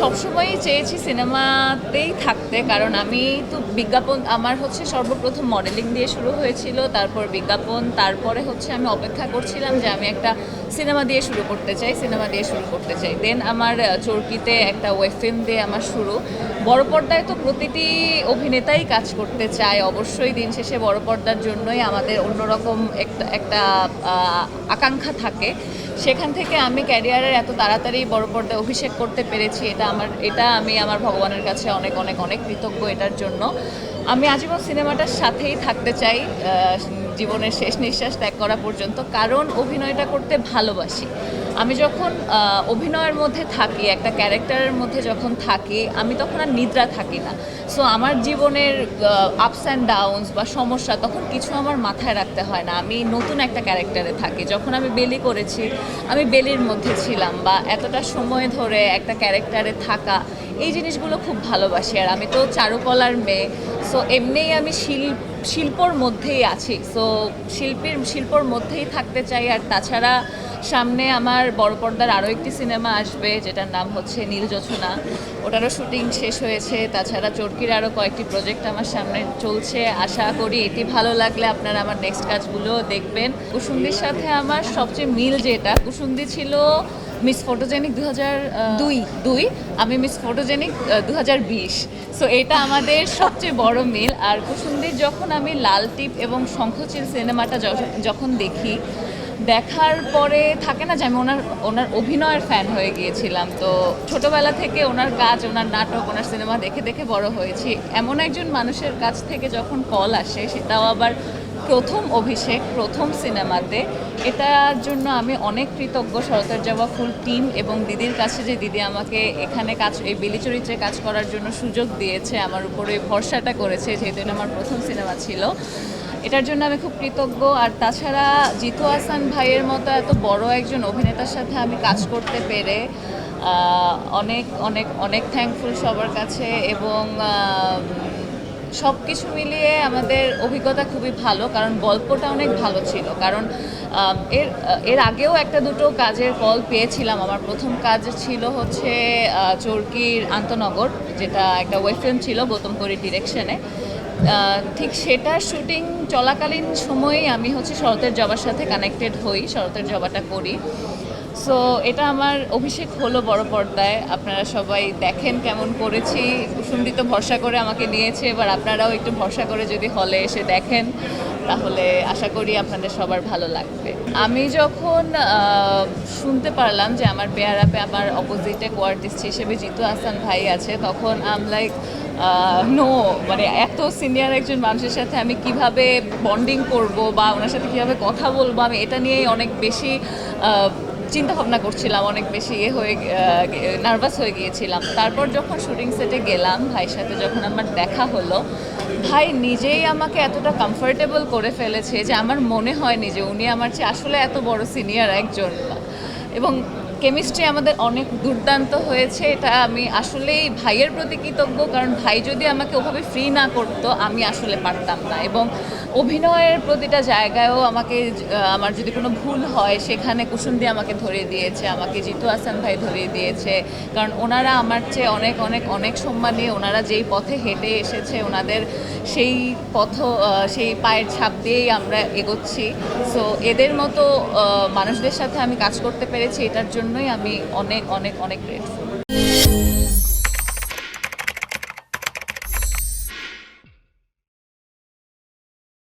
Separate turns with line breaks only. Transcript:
সবসময়ই চেয়েছি সিনেমাতেই থাকতে, কারণ আমি তো বিজ্ঞাপন, আমার হচ্ছে সর্বপ্রথম মডেলিং দিয়ে শুরু হয়েছিল, তারপর বিজ্ঞাপন, তারপরে হচ্ছে আমি অপেক্ষা করছিলাম যে আমি একটা সিনেমা দিয়ে শুরু করতে চাই, সিনেমা দিয়ে শুরু করতে চাই। দেন আমার চরকিতে একটা ওয়েব ফিল্ম দিয়ে আমার শুরু। বড় পর্দায় তো প্রতিটি অভিনেতাই কাজ করতে চায়, অবশ্যই দিন শেষে বড় পর্দার জন্যই আমাদের অন্যরকম একটা একটা আকাঙ্ক্ষা থাকে। সেখান থেকে আমি ক্যারিয়ারের এত তাড়াতাড়ি বড় পর্দায় অভিষেক করতে পেরেছি, এটা আমার, এটা আমি আমার ভগবানের কাছে অনেক অনেক অনেক কৃতজ্ঞ এটার জন্য। আমি আজীবন সিনেমাটার সাথেই থাকতে চাই জীবনের শেষ নিঃশ্বাস ত্যাগ করা পর্যন্ত কারণ অভিনয়টা করতে ভালোবাসি। আমি যখন অভিনয়ের মধ্যে থাকি, একটা ক্যারেক্টারের মধ্যে যখন থাকি, আমি তখন আর নিদ্রা থাকি না। সো আমার জীবনের আপস অ্যান্ড ডাউনস বা সমস্যা তখন কিছু আমার মাথায় রাখতে হয় না। আমি নতুন একটা ক্যারেক্টারে থাকি। যখন আমি বেলি করেছি, আমি বেলির মধ্যে ছিলাম বা এতটা সময় ধরে একটা ক্যারেক্টারে থাকা এই জিনিসগুলো খুব ভালোবাসি, আর আমি তো চারুকলার মেয়ে। সো এমনিই আমি শিল্প শিল্পর মধ্যেই আছি। সো শিল্পীর, শিল্পর মধ্যেই থাকতে চাই, আর তাছাড়া সামনে আমার বড় পর্দার আরও একটি সিনেমা আসবে, যেটার নাম হচ্ছে নীল যোছনা ওটারও শুটিং শেষ হয়েছে। তাছাড়া চরকির আরও কয়েকটি প্রজেক্ট আমার সামনে চলছে। আশা করি এটি ভালো লাগলে আপনারা আমার নেক্সট কাজগুলো দেখবেন। কুসুন্দির সাথে আমার সবচেয়ে মিল যেটা, কুসুন্দি ছিল মিস ফটোজেনিক দু হাজার দুই। দুই আমি মিস ফটোজেনিক দু হাজার বিশ। সো এটা আমাদের সবচেয়ে বড় মিল। আর কুসুন্দির যখন আমি লাল টিপ এবং শঙ্খচিল সিনেমাটা যখন দেখি দেখার পরে থাকে না যে আমি ওনার ওনার অভিনয়ের ফ্যান হয়ে গিয়েছিলাম। তো ছোটবেলা থেকে ওনার কাজ ওনার নাটক ওনার সিনেমা দেখে দেখে বড় হয়েছি। এমন একজন মানুষের কাছ থেকে যখন কল আসে সেটাও আবার প্রথম অভিষেক, প্রথম সিনেমাতে। এটার জন্য আমি অনেক কৃতজ্ঞ। শরতের জবা ফুল টিম এবং দিদির কাছে যে দিদি আমাকে এখানে কাজ, এই বেলি চরিত্রে কাজ করার জন্য সুযোগ দিয়েছে, আমার উপরে ভরসাটা করেছে, যেহেতু এটা আমার প্রথম সিনেমা ছিল। এটার জন্য আমি খুব কৃতজ্ঞ। আর তাছাড়া জিতু আসান ভাইয়ের মতো এত বড় একজন অভিনেতার সাথে আমি কাজ করতে পেরে অনেক অনেক অনেক থ্যাঙ্কফুল সবার কাছে এবং সব কিছু মিলিয়ে আমাদের অভিজ্ঞতা খুবই ভালো, কারণ গল্পটা অনেক ভালো ছিল। কারণ এর এর আগেও একটা দুটো কাজের কল পেয়েছিলাম। আমার প্রথম কাজ ছিল হচ্ছে চরকির আন্তনগর, যেটা একটা ওয়েব ফিল্ম ছিল গৌতম করির ডিরেকশনে ঠিক সেটার শুটিং চলাকালীন সময়েই আমি হচ্ছে শরতের জবার সাথে কানেক্টেড হই, শরতের জবাটা করি। সো এটা আমার অভিষেক হলো বড় পর্দায়। আপনারা সবাই দেখেন কেমন করেছি। কুসুমদি তো ভরসা করে আমাকে নিয়েছে। এবার আপনারাও একটু ভরসা করে যদি হলে এসে দেখেন, তাহলে আশা করি আপনাদের সবার ভালো লাগবে। আমি যখন শুনতে পারলাম যে আমার বেয়ার আপে আমার অপোজিটে কোয়ার্টিস্ট হিসেবে জিতু হাসান ভাই আছে, তখন আম লাইক নো মানে এত সিনিয়র একজন মানুষের সাথে আমি কীভাবে বন্ডিং করব বা ওনার সাথে কীভাবে কথা বলব, আমি এটা নিয়েই অনেক বেশি চিন্তা ভাবনা করছিলাম অনেক বেশি ইয়ে হয়ে নার্ভাস হয়ে গিয়েছিলাম। তারপর যখন শুটিং সেটে গেলাম, ভাইয়ের সাথে যখন আমার দেখা হলো, ভাই নিজেই আমাকে এতটা কমফোর্টেবল করে ফেলেছে যে আমার মনে হয়নি যে উনি আমার চেয়ে আসলে এত বড় সিনিয়র একজন এবং কেমিস্ট্রি আমাদের অনেক দুর্দান্ত হয়েছে, এটা আমি আসলেই ভাইয়ের প্রতি কৃতজ্ঞ, কারণ ভাই যদি আমাকে ওভাবে ফ্রি না করতো, আমি আসলে পারতাম না। এবং অভিনয়ের প্রতিটা জায়গায়ও আমাকে আমার যদি কোনো ভুল হয়, সেখানে কুসুমদি আমাকে ধরিয়ে দিয়েছে, আমাকে জিতু হাসান ভাই ধরিয়ে দিয়েছে। কারণ ওনারা আমার চেয়ে অনেক অনেক অনেক সম্মানী, ওনারা যেই পথে হেঁটে এসেছে, ওনাদের সেই পথ সেই পায়ের ছাপ দিয়েই আমরা এগোচ্ছি। সো এদের মতো মানুষদের সাথে আমি কাজ করতে পেরেছি, এটার জন্যই আমি অনেক অনেক অনেক গ্রেটফুল